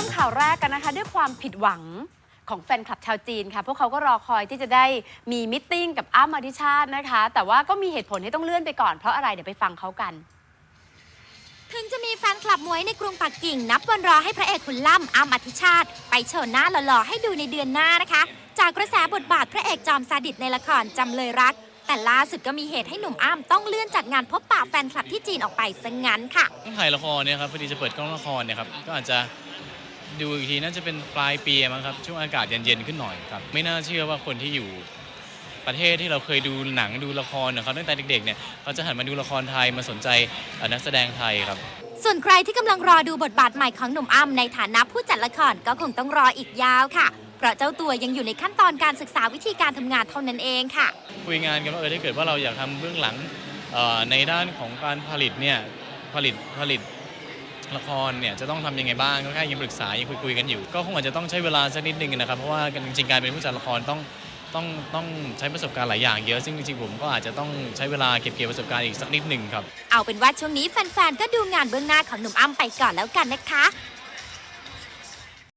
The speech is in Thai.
ริ่มข่าวแรกกันนะคะ ด้วยความผิดหวังของแฟนคลับชาวจีนค่ะ พวกเขาก็รอคอยที่จะได้มีมิทติ้งกับอ้ำอธิชาตินะคะ แต่ว่าก็มีเหตุผลที่ต้องเลื่อนไปก่อนเพราะอะไรเดี๋ยวไปฟังเขากัน ถึงจะมีแฟนคลับมวยในกรุงปักกิ่ง นับวันรอให้พระเอกขุนล่ำอ้ำอธิชาติ ไปโชว์หน้าหล่อๆให้ดูในเดือนหน้านะคะ จากกระแสบทบาทพระเอกจอมซาดิสในละครจำเลยรัก แต่ล่าสุดก็มีเหตุให้หนุ่มอ้ำต้องเลื่อนจัดงานพบปะแฟนคลับที่จีนออกไปซะงั้นค่ะ ต้องถ่ายละครเนี่ยครับพอดีจะเปิดกล้องละครเนี่ยครับก็อาจจะ ดูอีกทีน่าจะเป็นปลายปีมั้งครับ ช่วงอากาศเย็นๆขึ้นหน่อยครับ ไม่น่าเชื่อว่าคนที่อยู่ประเทศที่เราเคยดูหนังดูละครนะครับตั้งแต่เด็กๆเนี่ยเขาจะหันมาดูละครไทยมาสนใจเอ่อนักแสดงไทยครับ ส่วนใครที่กำลังรอดูบทบาทใหม่ของหนุ่มอ้ำในฐานะผู้จัดละครก็คงต้องรออีกยาวค่ะ เพราะเจ้าตัวยังอยู่ในขั้นตอนการศึกษาวิธีการทำงานเท่านั้นเองค่ะ คุยงานกันว่าเออถ้าเกิดว่าเราอยากทำเบื้องหลังเอ่อในด้านของการผลิตเนี่ยผลิตผลิต ละครเนี่ยจะต้องทำยังไงบ้างก็แค่ยังปรึกษายังคุยคุยๆกันอยู่ ก็คงอาจจะต้องใช้เวลาสักนิดนึงนะครับเพราะว่าจริงๆการเป็นผู้จัดละครต้องต้องต้องใช้ประสบการณ์หลายอย่างเยอะซึ่งจริงๆผมก็อาจจะต้องใช้เวลาเก็บเกี่ยวประสบการณ์อีกสักนิดหนึ่งครับ เอาเป็นว่าช่วงนี้แฟนๆ ก็ดูงานเบื้องหน้าของหนุ่มอ้ำไปก่อนแล้วกันนะคะ